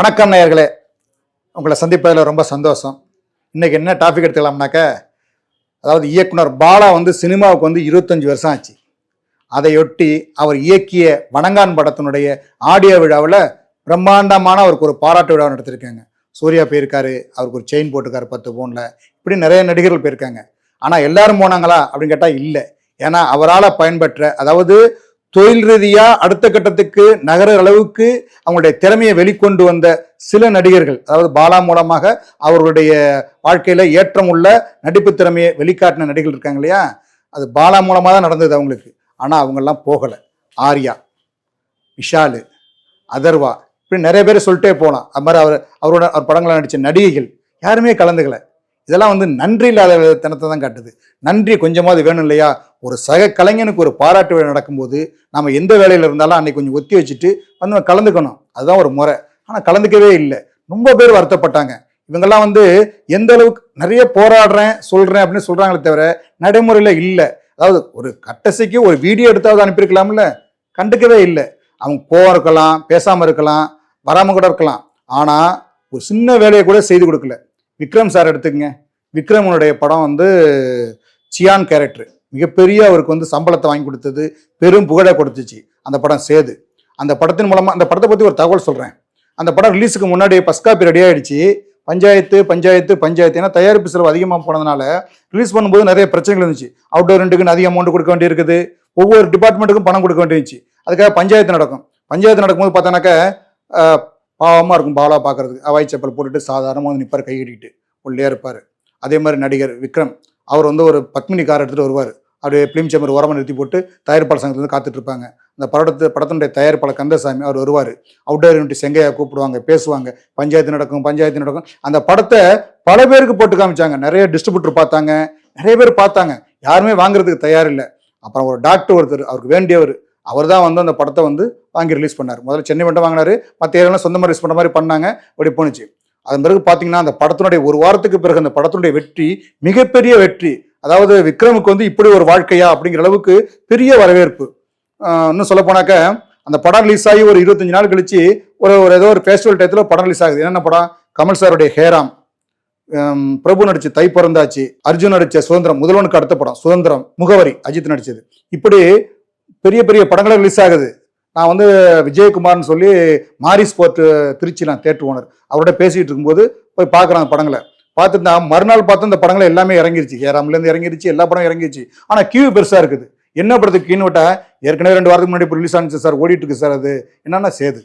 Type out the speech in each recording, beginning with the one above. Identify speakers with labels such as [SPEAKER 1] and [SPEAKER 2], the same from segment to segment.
[SPEAKER 1] வணக்கம் நேயர்களே. உங்களை சந்திப்பதில் ரொம்ப சந்தோஷம். இன்னைக்கு என்ன டாபிக் எடுத்துக்கலாம்னாக்க அதாவது இயக்குனர் பாலா வந்து சினிமாவுக்கு வந்து இருபத்தஞ்சி வருஷம் ஆச்சு. அதையொட்டி அவர் இயக்கிய வணங்கான் படத்தினுடைய ஆடியோ விழாவில் பிரம்மாண்டமான அவருக்கு ஒரு பாராட்டு விழா நடத்திருக்காங்க. சூர்யா போயிருக்காரு அவருக்கு ஒரு செயின் போட்டிருக்காரு பத்து பவுனில் இப்படி நிறைய நடிகர்கள் போயிருக்காங்க. ஆனால் எல்லாரும் போனாங்களா அப்படின்னு கேட்டால் இல்லை. ஏன்னா அவரால் பயன்பெற்ற அதாவது தொழில் ரீதியாக அடுத்த கட்டத்துக்கு நகர அளவுக்கு அவங்களுடைய திறமையை வெளிக்கொண்டு வந்த சில நடிகர்கள் அதாவது பாலா மூலமாக அவர்களுடைய வாழ்க்கையில் ஏற்றம் உள்ள நடிப்பு திறமையை வெளிக்காட்டின நடிகர்கள் இருக்காங்க இல்லையா? அது பாலா மூலமாக தான் நடந்தது அவங்களுக்கு. ஆனால் அவங்கெல்லாம் போகலை. ஆர்யா விஷாலு அதர்வா இப்படி நிறைய பேர் சொல்லிட்டே போகலாம் அது மாதிரி அவர் அவரோட அவர் படங்களை நடித்த நடிகைகள் யாருமே கலந்துக்கல. இதெல்லாம் வந்து நன்றி இல்லாத தனத்தை தான் காட்டுது. நன்றி கொஞ்சமாவது வேணும் இல்லையா? ஒரு சக கலைஞனுக்கு ஒரு பாராட்டு விழா நடக்கும்போது நம்ம எந்த வேலையில் இருந்தாலும் அன்னைக்கு கொஞ்சம் ஒத்தி வச்சுட்டு வந்து நம்ம கலந்துக்கணும். அதுதான் ஒரு முறை. ஆனால் கலந்துக்கவே இல்லை. ரொம்ப பேர் வருத்தப்பட்டாங்க. இவங்கெல்லாம் வந்து எந்த அளவுக்கு நிறைய போராடுறேன் சொல்கிறேன் அப்படின்னு சொல்கிறாங்களே தவிர நடைமுறையில் இல்லை. அதாவது ஒரு கட்டசைக்கு ஒரு வீடியோ எடுத்தாவது அனுப்பியிருக்கலாம்ல? கண்டுக்கவே இல்லை. அவங்க கோவம் இருக்கலாம் பேசாமல் இருக்கலாம் வராமல் கூட இருக்கலாம். ஆனால் ஒரு சின்ன வேலையை கூட செய்து கொடுக்கல. விக்ரம் சார் எடுத்துக்கங்க. விக்ரமனுடைய படம் வந்து சியான் கேரக்டர். மிகப்பெரிய அவருக்கு வந்து சம்பளத்தை வாங்கி கொடுத்தது பெரும் புகழை கொடுத்துச்சு அந்த படம் சேது. அந்த படத்தின் மூலமாக அந்த படத்தை பற்றி ஒரு தகவல் சொல்கிறேன் அந்த படம் ரிலீஸுக்கு முன்னாடி ஃபஸ்ட் காப்பி ரெடி ஆகிடுச்சு பஞ்சாயத்து பஞ்சாயத்து பஞ்சாயத்து ஏன்னா தயாரிப்பு செலவு அதிகமாக போனதுனால ரிலீஸ் பண்ணும்போது நிறைய பிரச்சனைகள் இருந்துச்சு. அவுட்டோர் ரெண்டுக்குன்னு அதிக அமௌண்ட் கொடுக்க வேண்டியிருக்குது. ஒவ்வொரு டிபார்ட்மெண்ட்டுக்கும் பணம் கொடுக்க வேண்டியிருந்துச்சு. அதுக்காக பஞ்சாயத்து நடக்கும். பஞ்சாயத்து நடக்கும்போது பார்த்தோன்னாக்க பாவமாக இருக்கும் பாலா பார்க்கறதுக்கு. அவாய் செப்பல் போட்டுட்டு சாதாரணமாக வந்து நிற்பார் கை கட்டிக்கிட்டு. உள்ளே இருப்பார். அதே மாதிரி நடிகர் விக்ரம் அவர் வந்து ஒரு பத்மினி கார் எடுத்துகிட்டு வருவார். அப்படியே ஃபிலிம் சேம்பர் ஓரமாக நிறுத்தி போட்டு தயாரிப்பாளர் சங்கத்துலேருந்து வந்து அந்த படத்து படத்தினுடைய தயாரிப்பாளர் கந்தசாமி அவர் வருவார். அவுட்டோர் யூனிட் செங்கையாக கூப்பிடுவாங்க பேசுவாங்க. பஞ்சாயத்து நடக்கும் பஞ்சாயத்து நடக்கும். அந்த படத்தை பல பேருக்கு போட்டு காமிச்சாங்க. நிறைய டிஸ்ட்ரிபியூட்டர் பார்த்தாங்க. நிறைய பேர் பார்த்தாங்க. யாருமே வாங்குறதுக்கு தயார் இல்லை அப்புறம் ஒரு டாக்டர் ஒருத்தர் அவருக்கு வேண்டியவர் அவர் தான் வந்து அந்த படத்தை வந்து வாங்கி ரிலீஸ் பண்ணார். முதல்ல சென்னை மட்டும் வாங்கினாரு மற்ற ஏரியாலாம் சொந்தமாக ரிலீஸ் பண்ண மாதிரி பண்ணாங்க அப்படி போணுச்சு அதன் பிறகு பார்த்தீங்கன்னா அந்த படத்தினுடைய ஒரு வாரத்துக்கு பிறகு அந்த படத்தினுடைய வெற்றி மிகப்பெரிய வெற்றி அதாவது விக்ரமுக்கு வந்து இப்படி ஒரு வாழ்க்கையா அப்படிங்கிற அளவுக்கு பெரிய வரவேற்பு. இன்னும் சொல்ல போனாக்க அந்த படம் ரிலீஸ் ஆகி ஒரு இருபத்தஞ்சு நாள் கழிச்சு ஒரு ஒரு ஏதோ ஒரு ஃபெஸ்டிவல் டயத்தில் படம் ரிலீஸ் ஆகுது. என்னென்ன படம்? கமல் சாருடைய ஹேராம். பிரபு நடிச்ச தை பிறந்தாச்சு அர்ஜுன் நடிச்ச சுதந்திரம் முதல்வனுக்கு அடுத்த படம் சுதந்திரம் முகவரி அஜித் நடிச்சது. இப்படி பெரிய பெரிய படங்களே ரிலீஸ் ஆகுது. நான் வந்து விஜயகுமார்னு சொல்லி மாரி ஸ்போர்ட் திருச்சி நான் தேட்டர் ஓனர் அவரோட பேசிகிட்டு இருக்கும்போது போய் பார்க்குறேன் அந்த படங்களை. பார்த்துட்டு நான் மறுநாள் பார்த்து அந்த படங்களை எல்லாமே இறங்கிருச்சு. ஏறாமலேருந்து இறங்கிருச்சு எல்லா படம் இறங்கிருச்சு. ஆனால் கியூ பெருசாக இருக்குது. என்ன படத்துக்கு கீன்னு விட்டால் ஏற்கனவே ரெண்டு வாரத்துக்கு முன்னாடி இப்போ ரிலீஸ் ஆனிச்சு சார் ஓடிட்டு இருக்கு சார் அது. என்னன்னா சேது.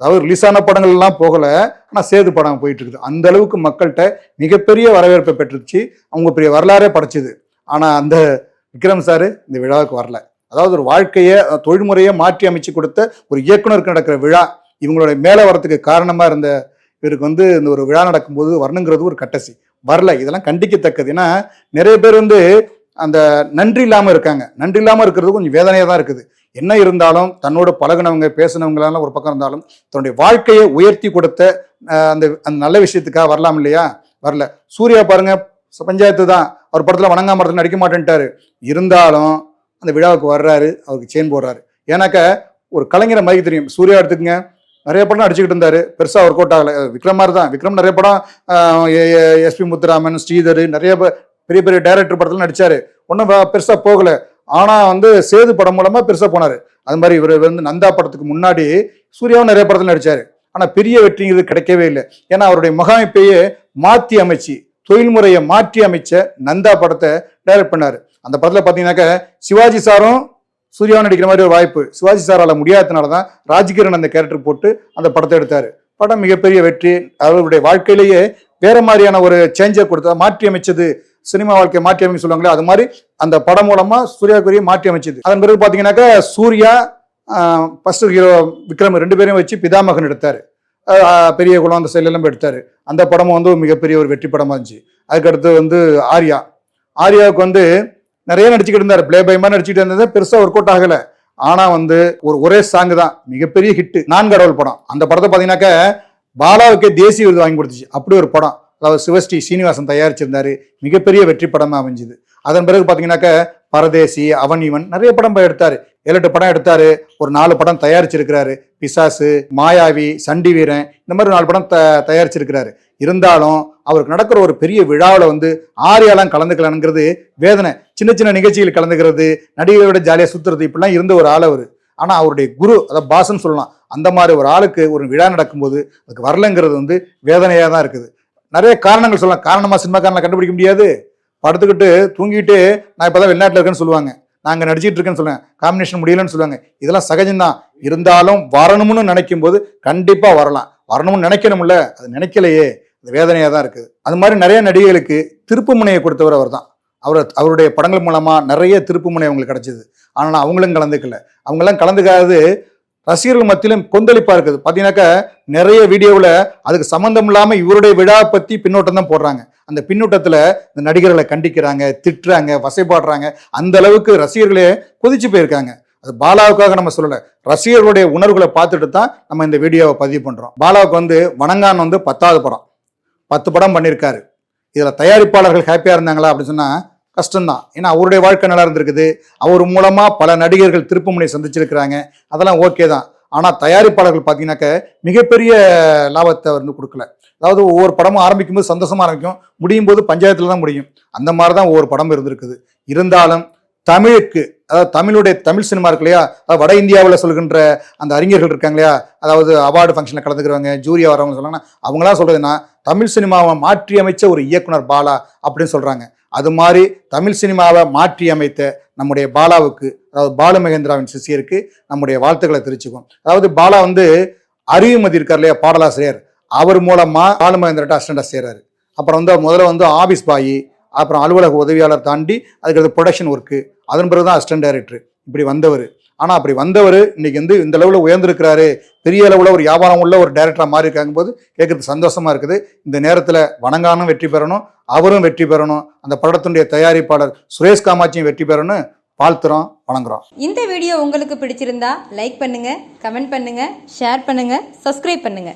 [SPEAKER 1] அதாவது ரிலீஸ் ஆன படங்கள்லாம் போகலை ஆனால் சேது படம் போயிட்டு இருக்குது. அந்த அளவுக்கு மக்கள்கிட்ட மிகப்பெரிய வரவேற்பை பெற்றுச்சு. அவங்க பெரிய வரலாறே படைச்சிது. ஆனால் அந்த விக்ரம் சார் இந்த விழாவுக்கு வரல. அதாவது ஒரு வாழ்க்கையை தொழில்முறையை மாற்றி அமைச்சு கொடுத்த ஒரு இயக்குனருக்கு நடக்கிற விழா இவங்களுடைய மேலே வரத்துக்கு காரணமாக இருந்த இவருக்கு வந்து இந்த ஒரு விழா நடக்கும்போது வரணுங்கிறது ஒரு கட்டசி. வரல. இதெல்லாம் கண்டிக்கத்தக்கது. ஏன்னா நிறைய பேர் வந்து அந்த நன்றி இல்லாமல் இருக்காங்க. நன்றி இல்லாமல் இருக்கிறது கொஞ்சம் வேதனையாக தான் இருக்குது. என்ன இருந்தாலும் தன்னோட பழகுனவங்க பேசினவங்களால ஒரு பக்கம் இருந்தாலும் தன்னுடைய வாழ்க்கையை உயர்த்தி கொடுத்த அந்த அந்த நல்ல விஷயத்துக்காக வரலாம் இல்லையா? வரல. சூர்யா பாருங்க பஞ்சாயத்து தான். அவர் படத்தில் வணங்காமரத்தில் நடிக்க மாட்டேன்ட்டாரு. இருந்தாலும் அந்த விழாவுக்கு வர்றாரு அவருக்கு செயின் போடுறாரு. ஏன்னாக்க ஒரு கலைஞரை மதிக்க தெரியும். சூர்யா எடுத்துக்கங்க. நிறைய படம் அடிச்சுக்கிட்டு இருந்தாரு. பெருசாக ஒர்க் அவுட் ஆகலை. விக்ரம் மாதிரி தான் விக்ரம் நிறைய படம் எஸ்பி முத்துராமன் ஸ்ரீதர் நிறைய பெரிய பெரிய டைரக்டர் படத்தில் நடித்தார் ஒன்றும் பெருசாக போகலை. ஆனால் வந்து சேது படம் மூலமாக பெருசாக போனார். அது மாதிரி இவர் வந்து நந்தா படத்துக்கு முன்னாடி சூர்யாவும் நிறைய படத்தில் நடிச்சார். ஆனால் பெரிய வெற்றிங்கிறது கிடைக்கவே இல்லை. ஏன்னா அவருடைய முகாமைப்பையே மாற்றி அமைச்சு தொழில்முறையை மாற்றி அமைச்ச நந்தா படத்தை டைரக்ட் பண்ணார். அந்த படத்தில் பார்த்தீங்கன்னாக்க சிவாஜி சாரும் சூர்யாவும் நடிக்கிற மாதிரி ஒரு வாய்ப்பு. சிவாஜி சாரால முடியாததுனால தான் ராஜ்கிரண் அந்த கேரக்டர் போட்டு அந்த படத்தை எடுத்தார். படம் மிகப்பெரிய வெற்றி. அவருடைய வாழ்க்கையிலேயே வேற மாதிரியான ஒரு சேஞ்சை கொடுத்தா மாற்றி அமைச்சது சினிமா வாழ்க்கையை மாற்றி அமைச்சு சொல்லுவாங்களே அது மாதிரி அந்த படம் மூலமா சூர்யாக்குரிய மாற்றி அமைச்சது அதன் பிறகு பார்த்தீங்கன்னாக்கா சூர்யா ஃபர்ஸ்ட் ஹீரோ விக்ரம் ரெண்டு பேரையும் வச்சு பிதாமகன் எடுத்தார். பெரிய குளம் அந்த சைடுல எல்லாம் போய் அந்த படமும் வந்து மிகப்பெரிய ஒரு வெற்றி படமாக இருந்துச்சு. அதுக்கடுத்து வந்து ஆர்யா. ஆர்யாவுக்கு வந்து நிறைய நடிச்சுக்கிட்டு இருந்தார். பிளே பை மாதிரி இருந்தது. பெருசா ஒர்க் அவுட் ஆகல. ஆனா வந்து ஒரு ஒரே சாங் தான். மிகப்பெரிய ஹிட் நான் கடவுள் படம். அந்த படத்தை பாத்தீங்கன்னாக்க பாலாவுக்கே தேசிய விருது வாங்கி கொடுத்துச்சு. அப்படி ஒரு படம். அதாவது சிவஸ்ரீ சீனிவாசன் தயாரிச்சிருந்தாரு. மிகப்பெரிய வெற்றி படமா அமைஞ்சுது. அதன் பிறகு பாத்தீங்கன்னாக்க பரதேசி அவன் இவன் நிறைய படம் எடுத்தார் எடுத்தாரு. ஏழு எட்டு படம் எடுத்தாரு. ஒரு நாலு படம் தயாரிச்சிருக்கிறாரு. பிசாசு மாயாவி சண்டி வீரன் இந்த மாதிரி நாலு படம் த தயாரிச்சிருக்கிறாரு. இருந்தாலும் அவருக்கு நடக்கிற ஒரு பெரிய விழாவில் வந்து ஆரியாலாம் கலந்துக்கலாங்கிறது வேதனை. சின்ன சின்ன நிகழ்ச்சிகள் கலந்துக்கிறது நடிகர்களோட ஜாலியாக சுத்துறது இப்படிலாம் இருந்த ஒரு ஆள் அவர். ஆனால் அவருடைய குரு அதாவது பாசன்னு சொல்லலாம் அந்த மாதிரி ஒரு ஆளுக்கு ஒரு விழா நடக்கும்போது அதுக்கு வரலங்கிறது வந்து வேதனையாக தான் இருக்குது. நிறைய காரணங்கள் சொல்லலாம். காரணமாக சினிமாக்காரனை கண்டுபிடிக்க முடியாது. படுத்துக்கிட்டு தூங்கிட்டு நான் இப்போ தான் வெளிநாட்டில் இருக்கேன்னு சொல்லுவாங்க. நாங்கள் நடிச்சிட்டு இருக்கேன்னு சொல்லுவேன் காம்பினேஷன் முடியலன்னு சொல்லுவாங்க. இதெல்லாம் சகஜம்தான். இருந்தாலும் வரணும்னு நினைக்கும் போது கண்டிப்பாக வரலாம். வரணும்னு நினைக்கணும்ல. அது நினைக்கலையே. அது வேதனையாக தான் இருக்குது அது மாதிரி நிறைய நடிகைகளுக்கு திருப்பு முனையை கொடுத்தவர் அவர் தான் அவர் அவருடைய படங்கள் மூலமாக நிறைய திருப்பு முனை அவங்களுக்கு கிடைச்சிது. ஆனால் அவங்களும் கலந்துக்கல. அவங்களாம் கலந்துக்காது ரசிகர்கள் மத்தியிலும் கொந்தளிப்பாக இருக்குது. பார்த்தீங்கன்னாக்கா நிறைய வீடியோவில் அதுக்கு சம்மந்தம் இல்லாமல் இவருடைய விழா பற்றி பின்னோட்டம் தான் போடுறாங்க. அந்த பின்னூட்டத்தில் இந்த நடிகர்களை கண்டிக்கிறாங்க திட்டுறாங்க வசைப்பாடுறாங்க அந்த அளவுக்கு ரசிகர்களே கொதிச்சு போயிருக்காங்க. அது பாலாவுக்காக நம்ம சொல்லலை. ரசிகர்களுடைய உணர்வுகளை பார்த்துட்டு தான் நம்ம இந்த வீடியோவை பதிவு பண்ணுறோம் பாலாவுக்கு வந்து வணங்கான் வந்து பத்தாவது படம். பத்து படம் பண்ணியிருக்காரு இதில் தயாரிப்பாளர்கள் ஹாப்பியாக இருந்தாங்களா அப்படின்னு சொன்னால் கஷ்டம்தான். ஏன்னா அவருடைய வாழ்க்கை நல்லா இருந்திருக்குது. அவர் மூலமாக பல நடிகர்கள் திருப்புமுனை சந்திச்சிருக்கிறாங்க. அதெல்லாம் ஓகே தான். ஆனால் தயாரிப்பாளர்கள் பார்த்தீங்கன்னாக்க மிகப்பெரிய லாபத்தை வந்து கொடுக்கல. அதாவது ஒவ்வொரு படமும் ஆரம்பிக்கும் போது ஆரம்பிக்கும். முடியும் போது பஞ்சாயத்தில் தான் முடியும். அந்த மாதிரி தான் ஒவ்வொரு படம் இருந்திருக்குது. இருந்தாலும் தமிழுக்கு அதாவது தமிழுடைய தமிழ் சினிமா இருக்கு இல்லையா? அதாவது வட இந்தியாவில் சொல்கின்ற அந்த அறிஞர்கள் இருக்காங்க இல்லையா? அதாவது அவார்டு ஃபங்க்ஷனில் கலந்துக்கிறவங்க ஜூரியா வரவங்க சொல்றாங்கன்னா அவங்களாம் சொல்கிறதுன்னா தமிழ் சினிமாவை மாற்றி அமைச்ச ஒரு இயக்குனர் பாலா அப்படின்னு சொல்கிறாங்க அது மாதிரி தமிழ் சினிமாவை மாற்றி அமைத்த நம்முடைய பாலாவுக்கு அதாவது பாலு மகேந்திராவின் சிஷியருக்கு நம்முடைய வாழ்த்துக்களை தெரிவிச்சுக்கும் அதாவது பாலா வந்து அறிவுமதி இருக்கார் இல்லையா பாடலாசிரியர். அவர் மூலமாக பாலுமகேந்திரட்ட அசிஸ்டண்டாக செய்கிறாரு அப்புறம் வந்து முதல்ல வந்து ஆபீஸ் பாயி அப்புறம் அலுவலக உதவியாளர் தாண்டி அதுக்கு ப்ரொடக்ஷன் ஒர்க்கு அதன் பிறகு தான் அசிஸ்டன்ட் டைரக்டர் இப்படி வந்தவர். ஆனால் அப்படி வந்தவர் இன்றைக்கி வந்து இந்த அளவில் உயர்ந்திருக்கிறாரு. பெரிய அளவில் ஒரு வியாபாரம் உள்ள ஒரு டைரக்டராக மாறி இருக்காங்க போது கேட்குறது சந்தோஷமா இருக்குது. இந்த நேரத்தில் வணங்கானும் வெற்றி பெறணும். அவரும் வெற்றி பெறணும். அந்த படத்தினுடைய தயாரிப்பாளர் சுரேஷ் காமாட்சியும் வெற்றி பெறணும் வாழ்த்துறோம் வணங்குறோம்.
[SPEAKER 2] இந்த வீடியோ உங்களுக்கு பிடிச்சிருந்தா லைக் பண்ணுங்க கமெண்ட் பண்ணுங்க ஷேர் பண்ணுங்க சப்ஸ்கிரைப் பண்ணுங்க.